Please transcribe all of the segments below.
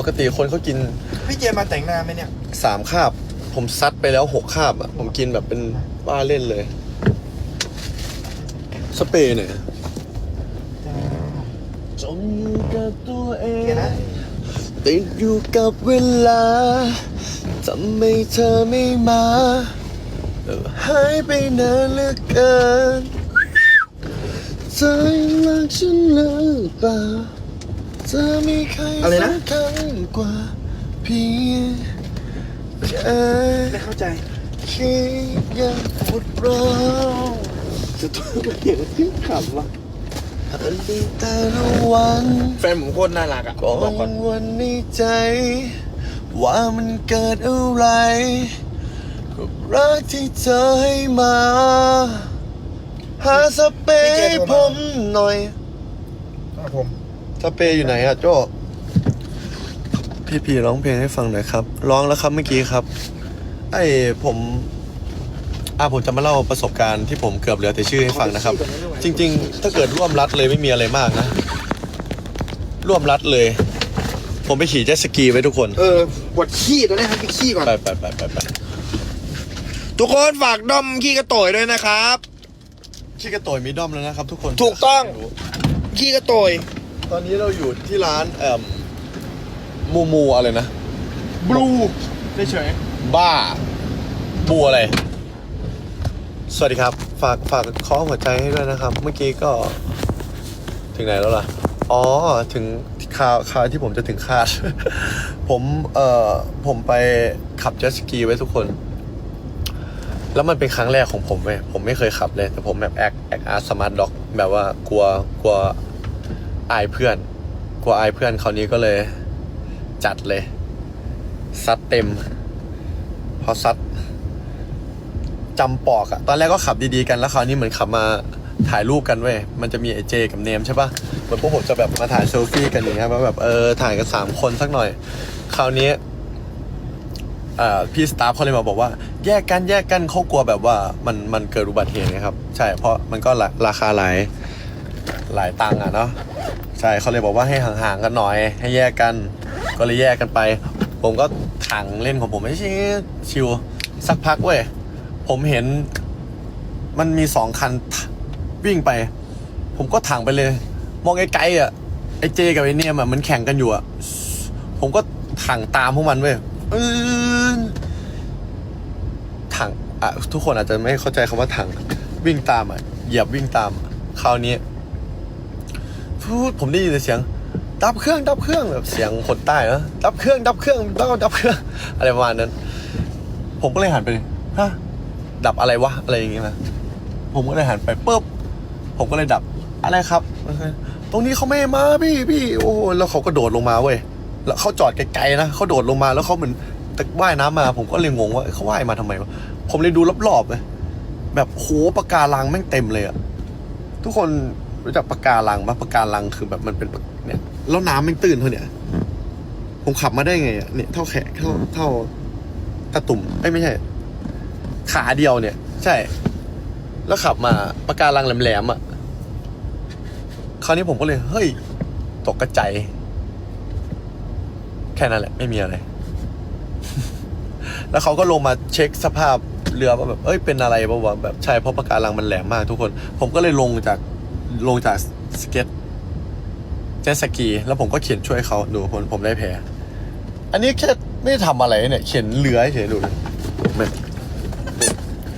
ปกติคนเขากินพี่เจมาแต่งหน้าไหมเนี่ยสามคาบ ผมซัดไปแล้วหกคาบอะ ผมกินแบบเป็นบ้าเล่นเลย สเปรย์เนี่ยจมอยู่กับตัวเอโอเคงนะติดอยู่กับเวลาทำไมเธอไม่มาเออหายไปนานเหลือเกินเธอยังรักฉันหรือเปล่า เธอมีใครอะไรนะ สำคัญกว่าเพียงแค่ไม่เข้าใจคิดยังปวดร้าวจะต้องเสียงที่ขำวะอันนี้แต่ละวันแฟนผมโคตรน่ารักอะก็บอกก่ยัอนงวันในใจ ว่ามันเกิดอะไรกับรักที่เธอให้มา หาสเปรย์ให้ผมหน่อย ครับผม สเปรย์อยู่ไหนอะโจ้พี่พีร้องเพลงให้ฟังหน่อยครับ ร้องแล้วครับเมื่อกี้ครับ ไอ้ผมอ่าผมจะมาเล่าประสบการณ์ที่ผมเกือบเหลือแต่ชื่อให้ฟังนะครับ จริง ๆ ถ้าเกิดร่วมรัดเลยไม่มีอะไรมากนะ ร่วมรัดเลย ผมไปขี่เจ็ตสกีไว้ทุกคน เออปวดขี้ตอนนี้ครับพี่ขี้ก่อน ไปไปไปไปไปทุกคนฝากด้อมขี้กระโต่อยด้วยนะครับขี้กระโตยมีด้อมแล้วนะครับทุกคน ถูกต้อง ขี้กระโต่อย ตอนนี้เราอยู่ที่ร้านเอ่มมูมูอะไรนะ บลูเฉยบ้าบูอะไร สวัสดีครับ ฝากฝากเคาะหัวใจให้ด้วยนะครับ เมื่อกี้ก็ ถึงไหนแล้วล่ะ อ๋อ ถึงคราวคราวที่ผมจะถึงคาด ผมเอ่อผมไปขับเจ็ตสกีไว้ทุกคน แล้วมันเป็นครั้งแรกของผมเว้ยผมไม่เคยขับเลย แต่ผมแบบแอคแอคอาร์สมาร์ทด็อก แบบว่ากลัวกลัว อายเพื่อน กลัวอายเพื่อนคราวนี้ก็เลย จัดเลยซัดเต็ม พอซัดจำปอกอะตอนแรกก็ขับดีๆกันแล้วคราวนี้เหมือนขับมาถ่ายรูปกันเว้ย มันจะมีไอเจกับเนมใช่ปะเหมือนพวกผมจะแบบมาถ่ายเซลฟี่กันอย่างเงี้ยว่าแบบเออถ่ายกันสามคนสักหน่อย คราวนี้เอ่อพี่สตาฟเขาเลยมาบอกว่า แยกกันแยกกันเขากลัวแบบว่ามันมันเกิดอุบัติเหตุไงครับ ใช่เพราะมันก็ราคาหลาย หลายตังค์อะเนาะใช่เขาเลยบอกว่าให้ห่างๆกันหน่อย ให้แยกกัน ก็เลยแยกกันไป ผมก็ถังเล่นของผมไม่ใช่ชิวสักพักเว้ยผมเห็น มันมีสองคันวิ่งไป ผมก็ถังไปเลย มองไกลๆอะไอเจกับไอเนียมอะมันแข่งกันอยู่อะผมก็ถังตามพวกมันเว้ยถังอะทุกคนอาจจะไม่เข้าใจคำว่าถังวิ่งตามอะเหยียบวิ่งตามคราวนี้ ผมได้ยินแต่เสียง ดับเครื่องดับเครื่องแบบเสียงคนใต้เนอะดับเครื่องดับเครื่องแล้วก็ดับเครื่อง อะไรประมาณนั้น ผมก็เลยหันไปฮะดับอะไรวะอะไรอย่างเงี้ยนะผมก็เลยหันไปปุ๊บผมก็เลยดับอะไรครับ ตรงนี้เขาไม่ให้มาพี่พี่โอ้โหแล้วเขาก็โดดลงมาเว้ยแล้วเขาจอดไกลๆนะเขาโดดลงมาแล้วเขาเหมือนตะว่ายน้ำมา ผมก็เลยงงว่าเขาว่ายมาทำไมวะผมเลยดูรอบๆเลยแบบโหปะการังแม่งเต็มเลยอะทุกคน รู้จักปะการังปะปะการังคือแบบมันเป็นปะเนี่ยแล้วน้ำแม่งตื้นเท่าเนี่ยผมขับมาได้ไงอะเนี่ยเท่าแขนเท่าเท่าตะตุ่มเอ้ยไม่ใช่ ขาเดียวเนี่ย ใช่ แล้วขับมาปะการังแหลมๆอะคราวนี้ผมก็เลย เฮ้ย ตกกระใจายแค่นั้นแหละ ไม่มีอะไร แล้วเขาก็ลงมาเช็คสภาพเรือว่าแบบ เอ้ย เป็นอะไรบ้างวะแบบ ใช่ เพราะปะการังมันแหลมมากทุกคน ผมก็เลยลงจาก ลงจากสเก็ตเจ็ตสกี แล้วผมก็เขียนช่วยเขาดูผมผมได้แพ้อันนี้แค่ไม่ได้ทำอะไรเนี่ย เขียนเรือเฉยๆดูดิเห็น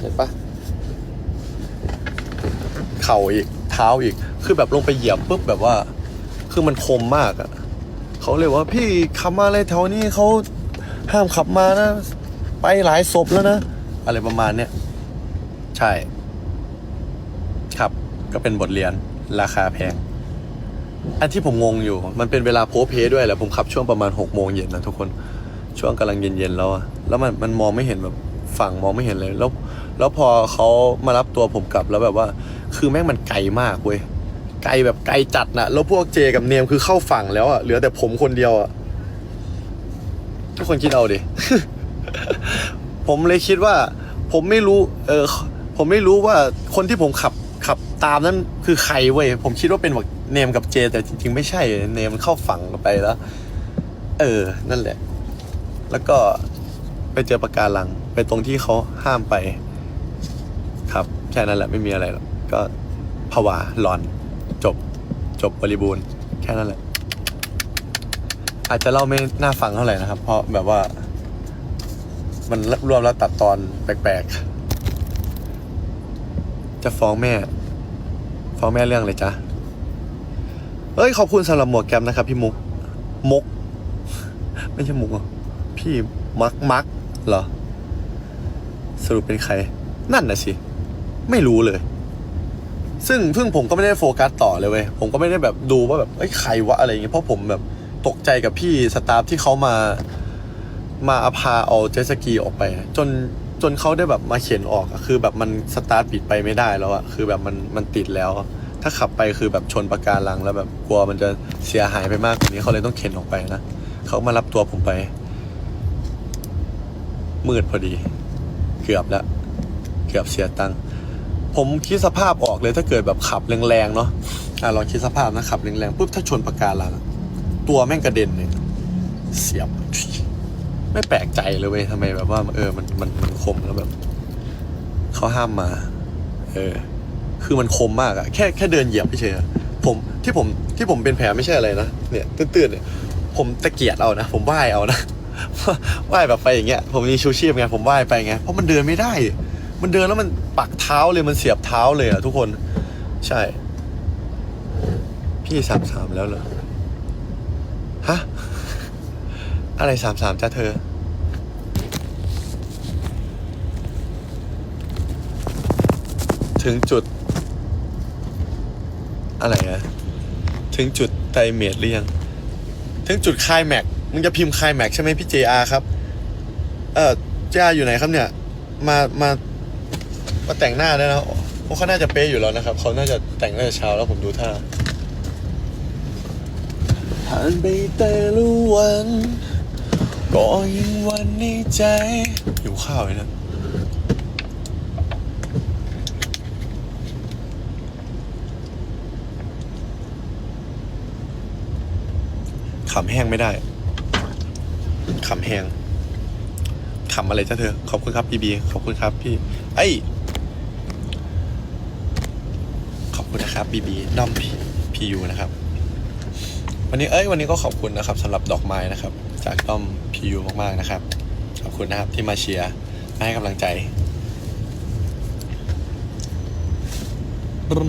เห็นปะเข่าอีก เท้าอีก คือแบบลงไปเหยียบปุ๊บแบบว่า คือมันคมมากอะ่ะเขาเลยว่าพี่ขับมาอะไรแถวนี้เขาห้ามขับมานะ ไปหลายศพแล้วนะ อะไรประมาณเนี้ยใช่ครับ ก็เป็นบทเรียนราคาแพง อันที่ผมงงอยู่ มันเป็นเวลาโพสเพด้วยแหละผมขับช่วงประมาณหกโมงเย็นนะทุกคนช่วงกำลังเย็นๆแล้วอะแล้วมันมันมองไม่เห็นแบบฝั่งมองไม่เห็นเลย แล้ว แล้วพอเขามารับตัวผมกลับแล้วแบบว่า คือแม่งมันไกลมากเว้ยไกลแบบไกลจัดนะแล้วพวกเจกับเนมคือเข้าฝั่งแล้วอะเหลือแต่ผมคนเดียวอะทุกคนคิดเอาดิผมเลยคิดว่า ผมไม่รู้ เออผมไม่รู้ว่าคนที่ผมขับ ตามนั้นคือใครเว้ยผมคิดว่าเป็นแบบเนมกับเจ แต่จริง ๆ ไม่ใช่เนมเข้าฝั่งไปแล้ว เออ นั่นแหละ แล้วก็ไปเจอปะการัง ไปตรงที่เขาห้ามไป ครับแค่นั้นแหละไม่มีอะไรหรอกก็ผวาหลอน จบ จบบริบูรณ์ แค่นั้นแหละ อาจจะเล่าไม่น่าฟังเท่าไหร่นะครับ เพราะแบบว่า มันรวมแล้วตัดตอนแปลกๆ จะฟ้องแม่ ฟ้องแม่เรื่องอะไรจ๊ะเอ้ยขอบคุณสำหรับหมวกแกมนะครับ พี่มุกมุก ไม่ใช่มุกหรอพี่มักมักเหรอ สรุปเป็นใคร นั่นนะสิ ไม่รู้เลย ซึ่งเพิ่งผมก็ไม่ได้โฟกัสต่อเลยเว้ยผมก็ไม่ได้แบบดูว่าแบบเอ้ยใครวะอะไรอย่างเงี้ยเพราะผมแบบตกใจกับพี่สตาฟที่เขามามาอพาเอาเจสกีออกไป จน จนเขาได้แบบมาเขียนออกอะคือแบบมันสตาร์ทปิดไปไม่ได้แล้วอะคือแบบมันมันติดแล้ว ถ้าขับไปคือแบบชนประการังแล้วแบบกลัวมันจะเสียหายไปมากกว่านี้เขาเลยต้องเข็นออกไปนะเขามารับตัวผมไป มืดพอดี เกือบแล้ว เกือบเสียตังค์ผมคิดสภาพออกเลยถ้าเกิดแบบขับแรงๆเนาะอะลองคิดสภาพนะขับแรงๆปุ๊บถ้าชนประการังตัวแม่งกระเด็นเนี่ยเสียบ ไม่แปลกใจเลยเว้ยทำไมแบบว่า เออมันมันมันคมแล้วแบบเขาห้ามมา เออ คือมันคมมากอะแค่แค่เดินเหยียบไม่ใช่อะผมที่ผมที่ผมเป็นแผลไม่ใช่อะไรนะเนี่ยตื้นๆเนี่ยผมตะเกียดเอานะผมว่ายเอานะว่ายแบบไปอย่างเงี้ย ผมมีชูชีพไงผมว่ายไปไงเพราะมันเดินไม่ได้ มันเดินแล้วมันปักเท้าเลยมันเสียบเท้าเลยอะทุกคน ใช่ พี่สามสามแล้วเหรอฮะ อะไรสามสามจ้าเธอ ถึงจุด อะไรอะถึงจุดไตเมตรหรือยัง ถึงจุดคายแม็กมึงจะพิมพ์คายแม็กใช่ไหมพี่ JR ครับ เออ JR อยู่ไหนครับเนี่ย มามามาแต่งหน้าได้นะพวกเขาน่าจะเป๊ะอยู่แล้วนะครับ เขาน่าจะแต่งน่าจะเช้าแล้วผมดูท่าผ่านไปแต่ละวัน ก็ยังวันในใจหิวข้าวเลยนะขำแห้งไม่ได้ขำแห้งขำอะไรจ้าเธอ ขอบคุณครับบีบีขอบคุณครับพี่ ไอ้ขอบคุณนะครับบีบีด้อมพีพียูนะครับ วันนี้เอ้ยวันนี้ก็ขอบคุณนะครับสำหรับดอกไม้นะครับ จากต้อมพียูมากๆนะครับ ขอบคุณนะครับที่มาเชียร์มาให้กำลังใจปรึ้ม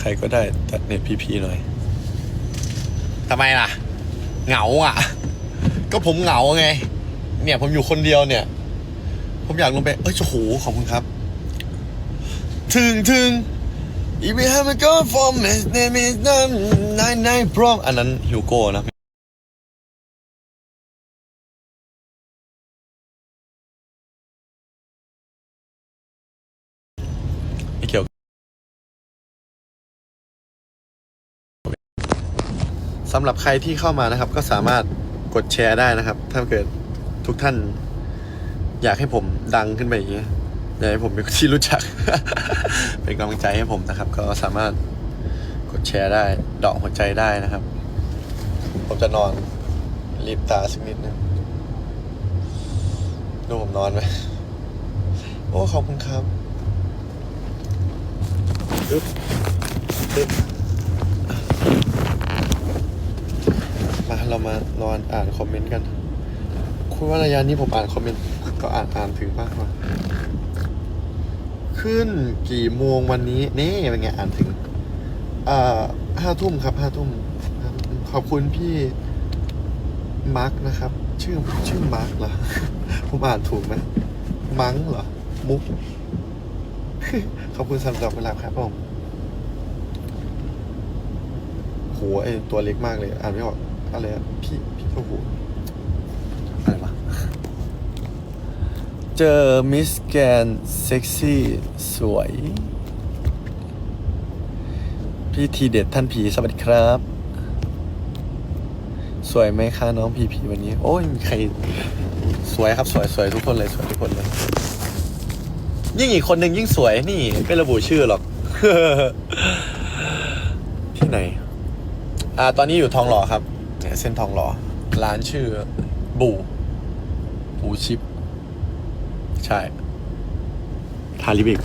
ใครก็ได้ตัดเน็ตพีพีหน่อยทำไมล่ะ เหงาอะ ก็ผมเหงาไง เนี่ยผมอยู่คนเดียวเนี่ย ผมอยากลงไป เอ้ยโอ้โหขอบคุณครับ ถึงถึง If we haven't gone for his name is nine nine nine prom อันนั้นฮิวโก้นะไม่เกี่ยวสำหรับใครที่เข้ามานะครับ ก็สามารถกดแชร์ได้นะครับ ถ้าเกิดทุกท่านอยากให้ผมดังขึ้นไปอย่างเงี้ย อยากให้ผมเป็นที่รู้จัก เป็นกำลังใจให้ผมนะครับ ก็สามารถกดแชร์ได้ดอกหัวใจได้นะครับ ผมจะนอนรีบตาสักนิดนึงดูผมนอนไหมโอ้ขอบคุณครับอึ๊บอึ๊บมาเรามานอนอ่านคอมเมนต์กัน คุณว่าระยะนี้ผมอ่านคอมเมนต์ก็อ่านอ่านถึงบ้างวะ ขึ้นกี่โมงวันนี้ นี่เป็นไงอ่านถึงอ่าห้าทุ่มครับห้าทุ่มขอบคุณพี่มาร์กนะครับ ชื่อชื่อมาร์กเหรอ ผมอ่านถูกไหมมังเหรอ มุก ขอบคุณสำหรับเวลาครับผมโหไอตัวเล็กมากเลย อ่านไม่ออกอะไรพี่พี่โอ้โหอะไรวะ เจอมิสแกนเซ็กซี่สวย พี่ทีเด็ดท่านผีสวัสดีครับ สวยไหมคะน้องพีพีวันนี้ โอ้ยมีใคร สวยครับสวยสวยทุกคนเลยสวยทุกคนเลย ยิ่งอีกคนหนึ่งยิ่งสวยนี่ไม่ระบุชื่อหรอก ที่ไหน อ่า ตอนนี้อยู่ทองหล่อครับเนี่ยเส้นทองหล่อร้านชื่อบูบูชิป ใช่ทาลิบิก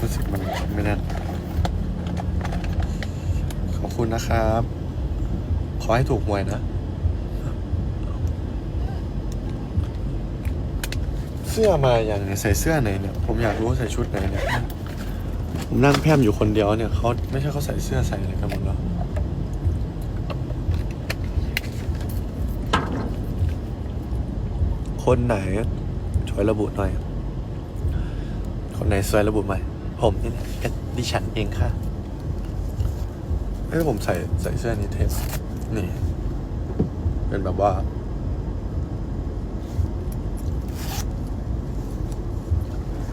รู้สึกมันไม่แน่นขอบคุณนะครับ ขอให้ถูกหวยนะ เสื้อมาอย่างเนี่ยใส่เสื้อไหนเนี่ย ผมอยากรู้ว่าใส่ชุดไหนเนี่ย ผมนั่งแพร่มอยู่คนเดียวเนี่ยเขาไม่ใช่เขาใส่เสื้อใส่อะไรกันหมดแล้วคนไหน ช่วยระบุหน่อย คนไหนช่วยระบุไหมผมนี่นะก็ดิฉันเองค่ะเอ้ยผมใส่ใส่เสื้อนี้เทสนี่ เป็นแบบว่า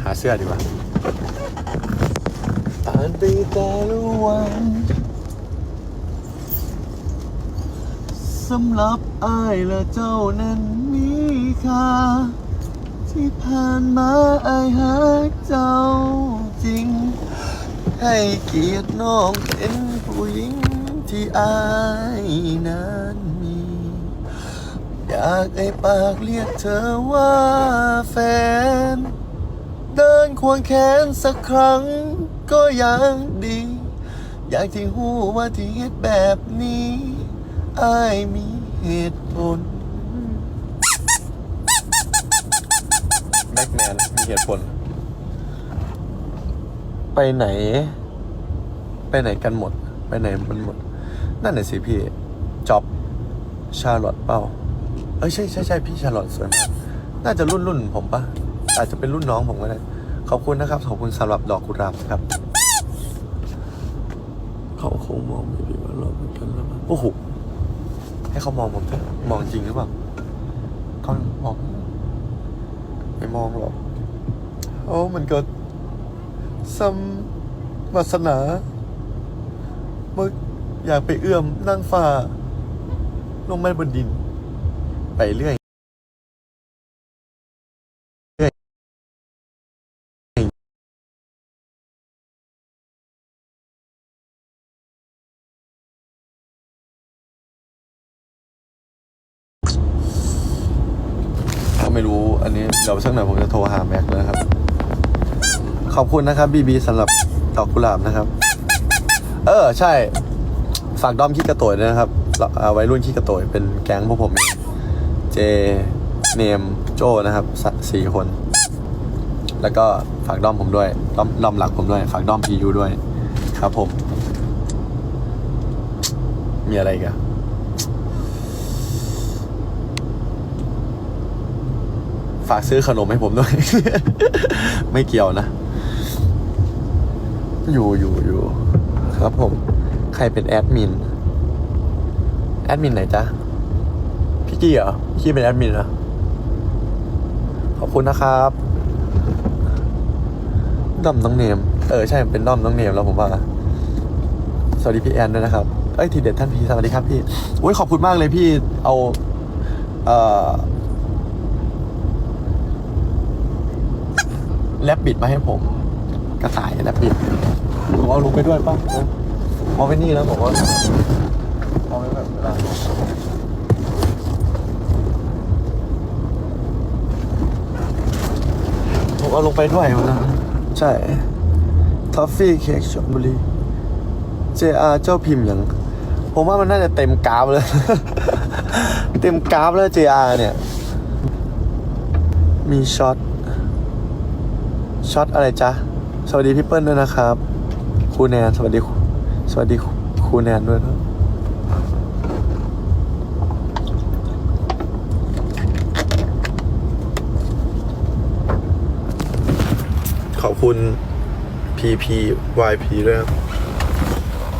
หาเสื้อดีกว่าผ่านไปแต่ละวันสำหรับอายและเจ้านั้นมีค่า ที่ผ่านมาไอายหาเจ้าจริง ให้เกียรติน้องเป็นผู้หญิงที่อายนั้นมี อยากไอ้ปากเรียกเธอว่าแฟน เดินควงแขนสักครั้งก็ยังดี อยากที่หูว่าที่เฮ็ดแบบนี้อายมีเหตุผลแบ็กแมนมีเหตุผล ไปไหน ไปไหนกันหมด ไปไหนมันหมด นั่นน่ะสิพี่จ็อบชาร์ลอตเป้าเอ้ยใช่ใช่ใช่พี่ชาร์ลอตสวยมากน่าจะรุ่นรุ่นผมปะอาจจะเป็นรุ่นน้องผมก็ได้ขอบคุณนะครับ ขอบคุณสำหรับดอกกุหลาบครับ เขาคงมองไม่ดีว่าเราเหมือนกันแล้วมั้งโอ้โหให้เขามองผมเถอะมองจริงหรือเปล่าเขามอง ไม่มองหรอกโอ้มันเกิดสัมวาสนาเมื่ออยากไปเอื้อมนั่งฟ้า ลงมาบนดิน ไปเรื่อย สักหน่อยผมจะโทรหาแม็กนะครับ ขอบคุณนะครับบีบีสำหรับดอกกุหลาบนะครับ เออ ใช่ ฝากด้อมขี้กระโตยด้วยนะครับเอ่าวัยรุ่นขี้กระโตยเป็นแก๊งพวกผมเองเจเนมโจนะครับสสี่คน แล้วก็ฝากด้อมผมด้วยด้อมด้อมหลักผมด้วย ฝากด้อมพียูด้วย ครับผม มีอะไรอีกัน ฝากซื้อขนมให้ผมด้วย ไม่เกี่ยวนะ อยู่อยู่อยู่ครับผม ใครเป็นแอดมิน แอดมินไหนจ๊ะ พี่กี้เหรอ พี่กี้เป็นแอดมินเหรอ ขอบคุณนะครับด้อมน้องเนม เออใช่เป็นด้อมน้องเนมแล้วผมว่า สวัสดีพี่แอนด้วยนะครับ เอ้ยทีเด็ดท่านพี่สวัสดีครับพี่ อุ้ยขอบคุณมากเลยพี่ เอา เอ่อ แลบบิดมาให้ผม กระต่ายแลบบิดผมเอาลงไปด้วยป่ะเอาไปนี่แล้วผมว่าเอาไว้แบบเวลาผมเอาลงไปด้วยนะใช่ทอฟฟี่เค้กชลบุรี JR เจ้าพิมพ์อย่าง ผมว่ามันน่าจะเต็มกราฟเลย เต็มกราฟแล้ว JR เนี่ย มีช็อต ช็อตอะไรจ๊ะ สวัสดีพี่เปิ้ลด้วยนะครับครูแนนสวัสดี สวัสดีครูแนนด้วยนะขอบคุณ PPYP ด้วยครับ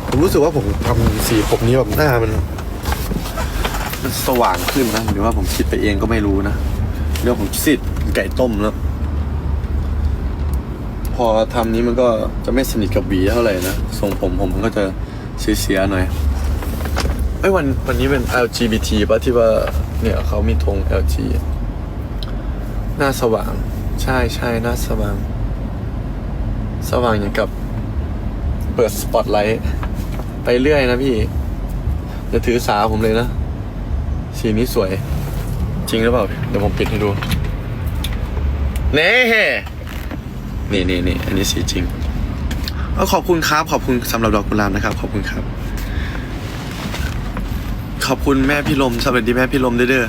ผมรู้สึกว่าผมทำสีผมนี้แบบหน้ามัน มันสว่างขึ้นนะหรือว่าผมคิดไปเองก็ไม่รู้นะเรื่องผมสิทธิ์ไก่ต้มแล้ว อทำนี้มันก็จะไม่สนิทกับหวีเท่าไหร่นะทรงผมผมมันก็จะเสียๆหน่อยไอ้วันวันนี้เป็น LGBT ป่ะที่ว่าเนี่ยเขามีธง LG หน้าสว่าง ใช่ใช่หน้าสว่าง สว่างอย่างกับ เปิดสปอตไลท์ไปเรื่อยนะพี่อย่าถือสาผมเลยนะ สีนี้สวย จริงหรือเปล่า เดี๋ยวผมปิดให้ดู เน่ นี่นี่นี่อันนี้สีจริงเอขอบคุณครับ ขอบคุณสำหรับดอกกุหลาบนะครับ ขอบคุณครับ ขอบคุณแม่พี่ลมสวัสดีแม่พี่ลมด้วยเด้อ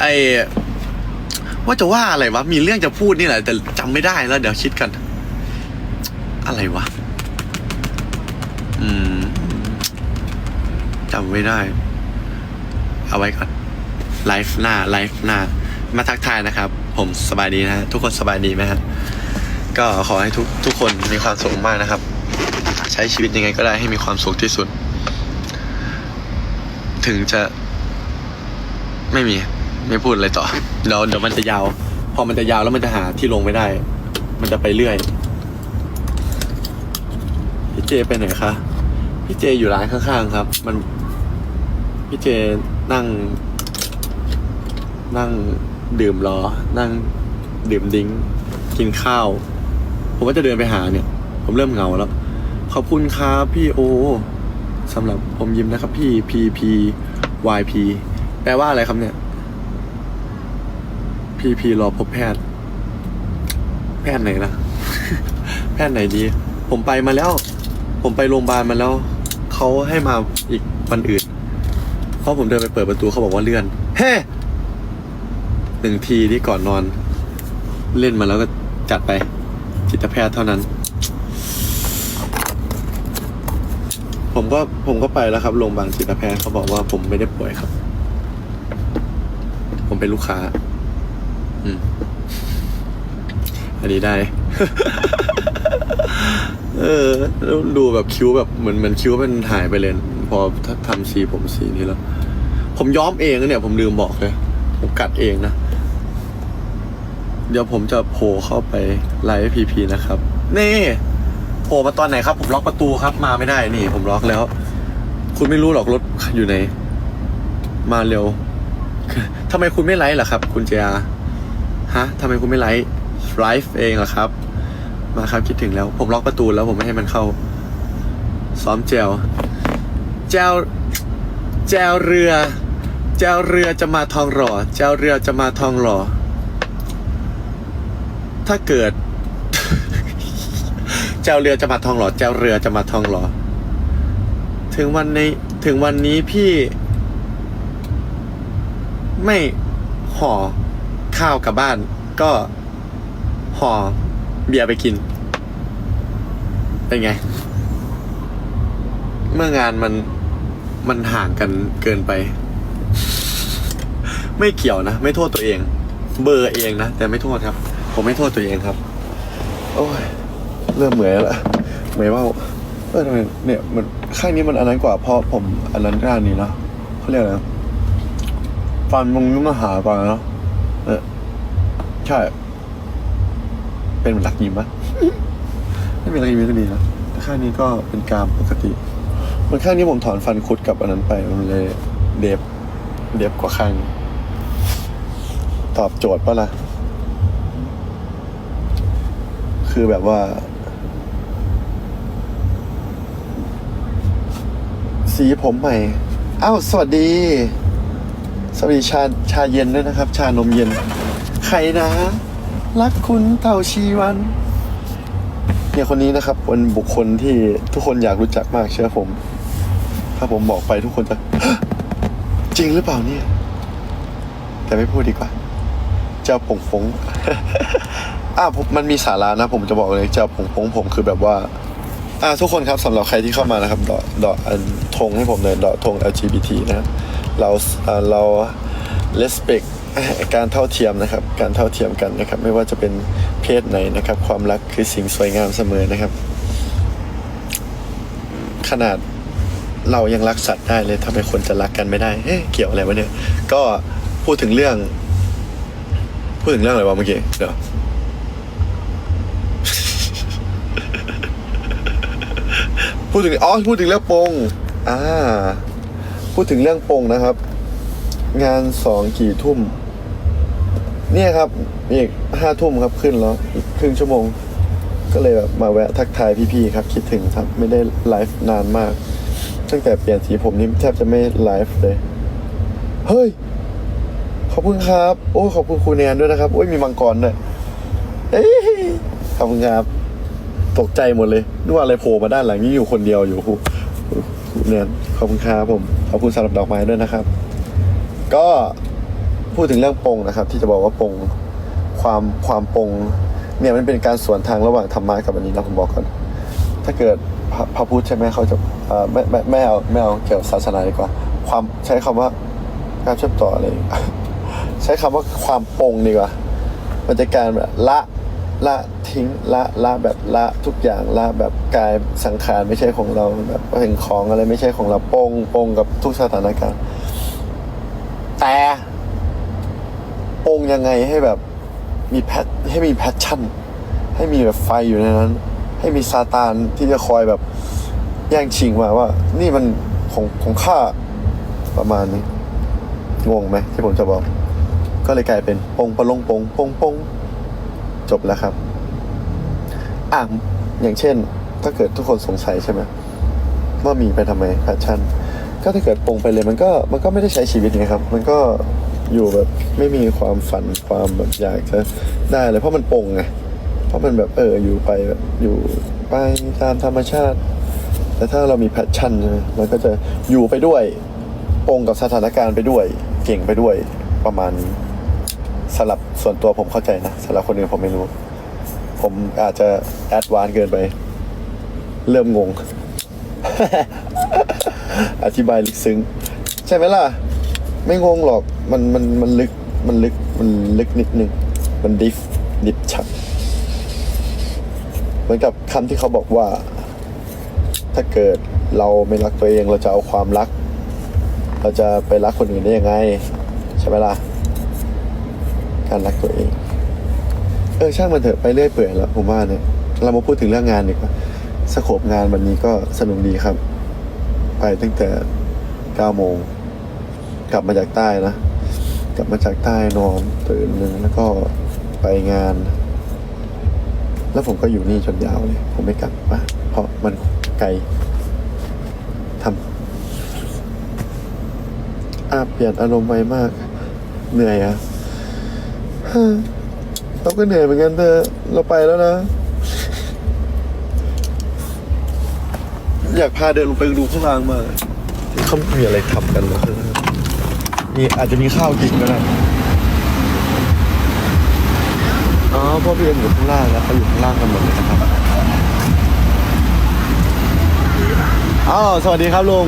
ไอว่าจะว่าอะไรวะ มีเรื่องจะพูดนี่แหละ แต่จำไม่ได้แล้ว เดี๋ยวคิดกัน อะไรวะ อืมจำไม่ได้ เอาไว้ก่อน ไลฟ์หน้า ไลฟ์หน้า มาทักทายนะครับ ผมสบายดีนะฮะ ทุกคนสบายดีไหมฮะ ก็ขอให้ทุกทุกคนมีความสุขมากนะครับ ใช้ชีวิตยังไงก็ได้ให้มีความสุขที่สุด ถึงจะไม่มีไม่พูดอะไรต่อเดี๋ยวเดี๋ยวมันจะยาว พอมันจะยาวแล้วมันจะหาที่ลงไม่ได้ มันจะไปเรื่อยพี่เจไปไหนคะพี่เจอยู่ร้านข้างๆครับ มันพี่เจนั่ง นั่งดื่มรอนั่งดื่มดิ้ง กินข้าว ผมว่าจะเดินไปหาเนี่ย ผมเริ่มเหงาแล้ว ขอบคุณครับพี่โอสำหรับผมยิ้มนะครับ พี่ P P Y P แปลว่าอะไรครับเนี่ย P P รอพบแพทย์ แพทย์ไหนนะแพทย์ไหนดี ผมไปมาแล้ว ผมไปโรงพยาบาลมาแล้ว เขาให้มาอีกวันอื่นเพราะผมเดินไปเปิดประตูเขาบอกว่าเลื่อนเฮ้หนึ่งทีที่ก่อนนอน เล่นมาแล้วก็จัดไป จิตแพทย์เท่านั้น ผมก็ผมก็ไปแล้วครับโรงพยาบาลจิตแพทย์เขาบอกว่าผมไม่ได้ป่วยครับ ผมเป็นลูกค้า อืมอันนี้ได้ เออแล้วดูแบบคิ้วแบบเหมือนเหมือนคิ้วมันหายไปเลย พอทำสีผมสีนี้แล้ว ผมย้อมเองนะเนี่ย ผมลืมบอกเลย ผมกัดเองนะ เดี๋ยวผมจะโผล่เข้าไปไลฟ์พีพีนะครับ นี่โผล่มาตอนไหนครับ ผมล็อกประตูครับ มาไม่ได้นี่ ผมล็อกแล้ว คุณไม่รู้หรอกรถอยู่ไหน มาเร็วทำไมคุณไม่ไลฟ์ล่ะครับ คุณเจียฮะทำไมคุณไม่ไลฟ์ไลฟ์เองล่ะครับ มาครับคิดถึงแล้ว ผมล็อกประตูแล้วผมไม่ให้มันเข้า ซ้อมแจวแจวแจวเรือแจวเรือจะมาทองหล่อแจวเรือจะมาทองหล่อ ถ้าเกิดแจวเรือจะมาทองหล่อแจวเรือจะมาทองหล่อถึงวันในถึงวันนี้พี่ ไม่ห่อข้าวกลับบ้าน ก็ห่อเบียร์ไปกิน เป็นไง เมื่องานมันมันห่างกันเกินไป ไม่เกี่ยวนะ ไม่โทษตัวเอง เบอร์เองนะ แต่ไม่โทษครับ ผมไม่โทษตัวเองครับ โอ้ย เริ่มเหมื่อยแล้วล่ะเหมื่อยว่าเออทำไมเนี่ยมันข้างนี้มันอันนั้นกว่าเพราะผมอันนั้นด้านนี้เนาะเขาเรียกอะไรฟันมึงนึกมาหาก่อนเนาะเออใช่ เป็นหลักยิ้มปะไม่เป็นหลักยิ้มก็ดีนะแต่ข้างนี้ก็เป็นกรามปกติมันข้างนี้ผมถอนฟันคุดกับอันนั้นไปมันเลยเดฟเดฟกว่าข้าง ตอบโจทย์ปะล่ะ คือแบบว่าสีผมใหม่ อ้าว สวัสดี สวัสดีชา ชาเย็นด้วยนะครับ ชานมเย็น ใครนะ รักคุณเต่าชีวัน เนี่ยคนนี้นะครับเป็นบุคคลที่ทุกคนอยากรู้จักมากเชื่อผม ถ้าผมบอกไปทุกคนจะ จริงหรือเปล่าเนี่ย แต่ไม่พูดดีกว่า เจ้าผงผง อ่าผมมันมีสาระนะ ผมจะบอกเลยจ้าผงผงผมคือแบบว่า อ่าทุกคนครับสำหรับใครที่เข้ามานะครับดอดออันธงให้ผมเลยดอธง LGBT นะเราอ่าเรา respect การเท่าเทียมนะครับ การเท่าเทียมกันนะครับ ไม่ว่าจะเป็นเพศไหนนะครับ ความรักคือสิ่งสวยงามเสมอนะครับ ขนาดเรายังรักสัตว์ได้เลยทำไมคนจะรักกันไม่ได้เอ๊ะเกี่ยวอะไรวะเนี่ย ก็พูดถึงเรื่อง พูดถึงเรื่องอะไรวะเมื่อกี้เดี๋ยว พูดถึงอ๋อพูดถึงเรื่องปงอ่าพูดถึงเรื่องปงนะครับ งานสองกี่ทุ่ม เนี่ยครับอีกห้าทุ่มครับขึ้นแล้วอีกครึ่งชั่วโมง ก็เลยแบบมาแวะทักทายพี่ๆครับ คิดถึงครับ ไม่ได้ไลฟ์นานมาก ตั้งแต่เปลี่ยนสีผมนี่แทบจะไม่ไลฟ์เลย เฮ้ยขอบคุณครับ โอ้ขอบคุณครูแนนด้วยนะครับโอ้ยมีมังกรด้วยเอ้ยขอบคุณครับ ตกใจหมดเลยนึกว่าอะไรโผล่มาด้านหลังนี่อยู่คนเดียวอยู่ครูครูแนนขอบคุณครับผมขอบคุณสำหรับดอกไม้ด้วยนะครับ ก็พูดถึงเรื่องปงนะครับ ที่จะบอกว่าปงความความปงเนี่ยมันเป็นการสวนทางระหว่างธรรมะกับอันนี้นะผมบอกก่อนถ้าเกิดพระพระพุทธใช่ไหมเขาจะไม่ไม่ไม่เอาไม่เอาเกี่ยวกับศาสนาดีกว่า ความใช้คำว่าการเชื่อมต่ออะไรใช้คำว่าความปงดีกว่ามันจะการแบบละ ละทิ้งละละแบบละทุกอย่างละแบบกายสังขารไม่ใช่ของเราแบบเป็นของอะไรไม่ใช่ของเราปงปงกับทุกสถานการณ์ แต่ปงยังไงให้แบบมีแพทให้มีแพชชั่น ให้มีแบบไฟอยู่ในนั้น ให้มีซาตานที่จะคอยแบบแย่งชิงมาว่า นี่มันของของข้าประมาณนี้งงไหมที่ผมจะบอก ก็เลยกลายเป็นปงปะลงปงปงปง จบแล้วครับ อะอย่างเช่น ถ้าเกิดทุกคนสงสัยใช่ไหมว่ามีไปทำไมแพชชั่น ก็ถ้าเกิดปงไปเลยมันก็มันก็ไม่ได้ใช้ชีวิตไงครับ มันก็อยู่แบบไม่มีความฝันความแบบอยากจะได้เลยเพราะมันปงไงเพราะมันแบบเอออยู่ไปแบบอยู่ไปตามธรรมชาติ แต่ถ้าเรามีแพชชั่นใช่ไหมมันก็จะอยู่ไปด้วยปงกับสถานการณ์ไปด้วย เก่งไปด้วยประมาณนี้ สำหรับส่วนตัวผมเข้าใจนะสำหรับคนอื่นผมไม่รู้ ผมอาจจะแอดวานเกินไป เริ่มงง อธิบายลึกซึ้ง ใช่ไหมล่ะ ไม่งงหรอกมันมันมันลึกมันลึกมันลึกนิดนึง มันดิฟดิฟชัดเหมือนกับคำที่เขาบอกว่า ถ้าเกิดเราไม่รักตัวเองเราจะเอาความรัก เราจะไปรักคนอื่นได้ยังไง ใช่ไหมล่ะ การรักตัวเอง เออช่างมันเถอะไปเรื่อยเปื่อยแล้วผมว่าเนี่ยเรามาพูดถึงเรื่องงานดีกว่าสโคปงานวันนี้ก็สนุกดีครับ ไปตั้งแต่เก้าโมงกลับมาจากใต้นะกลับมาจากใต้นอนตื่นหนึ่งแล้วก็ไปงาน แล้วผมก็อยู่นี่จนยาวเลย ผมไม่กลับปะเพราะมันไกลทำอาเปลี่ยนอารมณ์ไวมาก เหนื่อยอะ เราก็เหนื่อยเหมือนกันเธอเราไปแล้วนะ อยากพาเดินลงไปดูข้างล่างมากที่เขามีอะไรทำกันเหรอมีอาจจะมีข้าวกินก็ได้อ๋อพ่อพี่เอ็มอยู่ข้างล่างแล้วเขาอยู่ข้างล่างกันหมดเลยนะครับอ้าวสวัสดีครับลุง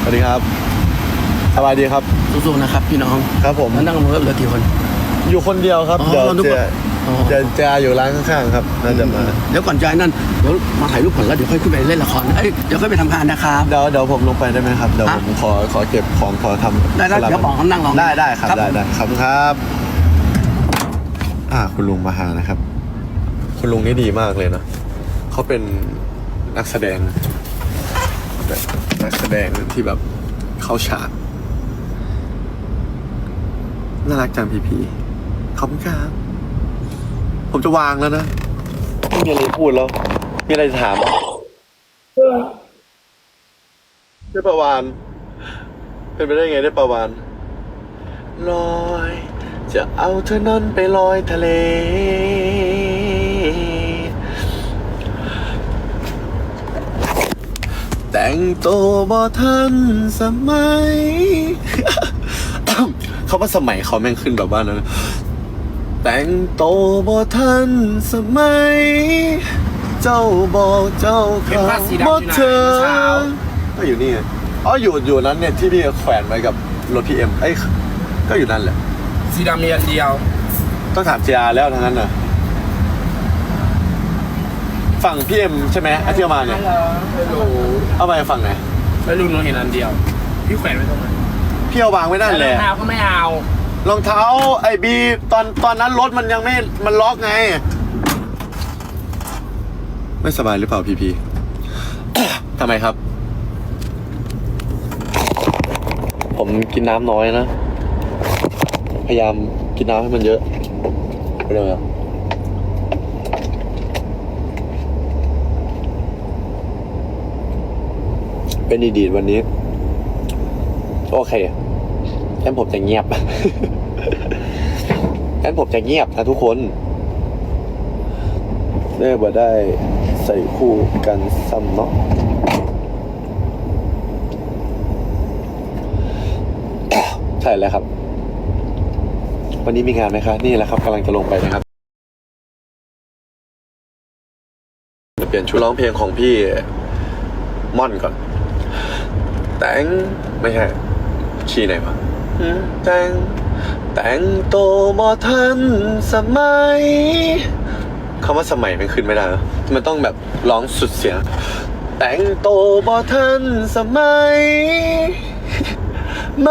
สวัสดีครับสบายดีครับสู้ๆนะครับพี่น้องครับผมแล้วนั่งรถเหลือกี่คน อยู่คนเดียวครับ อ๋อเดี๋ยวนึกเจว่าอ๋อจะจะอยู่ร้านข้างๆครับ น่าจะมา เดี๋ยวก่อนจะไอ้นั่นเดี๋ยวมาถ่ายรูปก่อนแล้วเดี๋ยวค่อยขึ้นไปเล่นละครเอ้ยเดี๋ยวค่อยไปทำงานนะครับ เดี๋ยวเดี๋ยวผมลงไปได้ไหมครับ เดี๋ยวฮะผมขอขอเก็บของขอทำได้ได้สลับเดี๋ยวป๋องเขานั่งรอได้ได้ครับครับ ได้ได้ขอบคุณครับ อ่าคุณลุงมาหานะครับ คุณลุงนี่ดีมากเลยนะเขาเป็นนักแสดงแบบนักแสดงที่แบบเข้าฉากน่ารักจังพีพี ขอบคุณครับ ผมจะวางแล้วนะ ไม่มีอะไรพูดแล้ว มีอะไรจะถามอะได้ประวานเป็นไปได้ไงได้ประวานลอย จะเอาเธอนั้นไปลอยทะเล แต่งตัวบ่ทันสมัย เขาว่าสมัยเขาแม่งขึ้นแบบว่านั้น แต่งโตวบ่ทันสมัย เจ้าบอกเจ้าเป็นเขาผ้าสีดำบ่อยู่ไหนเธอเมื่อเช้าก็อยู่นี่ไงอ๋ออยู่อยู่นั้นเนี่ยที่พี่แขวนไว้กับรถพีเอ็มเอ้ยก็อยู่นั่นแหละ สีดำมีอันเดียว ต้องถามเจียแล้วทั้งนั้นน่ะฝั่งพี่เอ็มใช่ไหมไอ้ที่เอามาเนี่ยไม่รู้เอามาฝั่งไหนไม่รู้หนูเห็นอันเดียว พี่แขวนไว้ตรงไหนพี่เอาวางไว้นั่นแหละรองเท้าก็ไม่เอา รองเท้าไอ้บีตอนตอนนั้นรถมันยังไม่มันล็อกไง ไม่สบายหรือเปล่าพีพี ทำไมครับ ผมกินน้ำน้อยนะ พยายามกินน้ำให้มันเยอะเร็วเป็นดีดีดวันนี้ โอเค งั้นผมจะเงียบงั้นผมจะเงียบนะทุกคนเน่บ่ได้ใส่คู่กันซ้ำเนาะใช่แล้วครับ วันนี้มีงานไหมคะนี่แหละครับกำลังจะลงไปนะครับจะเปลี่ยนชุดร้องเพลงของพี่ม่อนก่อน แต่งไม่ใช่ชีไหนวะอืม แต่งแต่งโตวบ่ทันสมัยคำว่าสมัยมันขึ้นไม่ได้ มันต้องแบบร้องสุดเสียง แต่งโตวบ่ทันสมัยไหม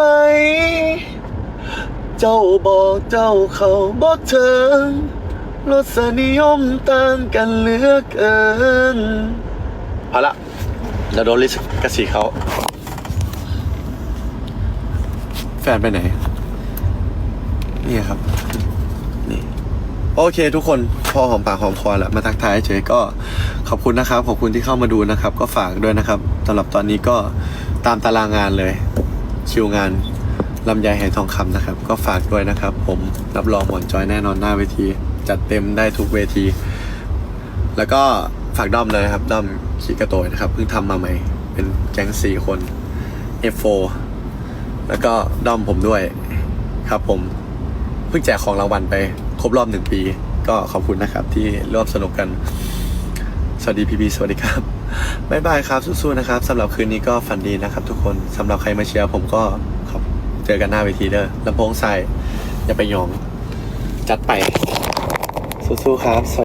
เจ้าบอกเจ้าเขาบอกเธอรสนิยมต่างกันเหลือเกินเอาละเดี๋ยวโดนลิสกสีเขา แฟนไปไหน นี่ครับ นี่ โอเคทุกคน พอหอมปากหอมคอแล้วมาทักทายเฉยก็ขอบคุณนะครับ ขอบคุณที่เข้ามาดูนะครับ ก็ฝากด้วยนะครับสำหรับตอนนี้ก็ตามตารางงานเลยคิวงานลำไยไหทองคำนะครับ ก็ฝากด้วยนะครับ ผมรับรองหมอนจอยแน่นอนหน้าเวที จัดเต็มได้ทุกเวที แล้วก็ฝากด้อมเลยครับด้อมขีกระโตยนะครับเพิ่งทำมาใหม่ เป็นแก๊งสี่คน F4 แล้วก็ด้อมผมด้วยครับผมเพิ่งแจกของรางวัลไปครบรอบหนึ่งปี ก็ขอบคุณนะครับ ที่ร่วมสนุกกัน สวัสดีพีพีสวัสดีครับบ๊ายบายครับสู้ๆนะครับสำหรับคืนนี้ก็ฝันดีนะครับ ทุกคนสำหรับใครมาเชียร์ผมก็ขอบเจอกันหน้าเวทีเด้อลำโพงใส่อย่าไปหยอง จัดไปสู้ๆครับ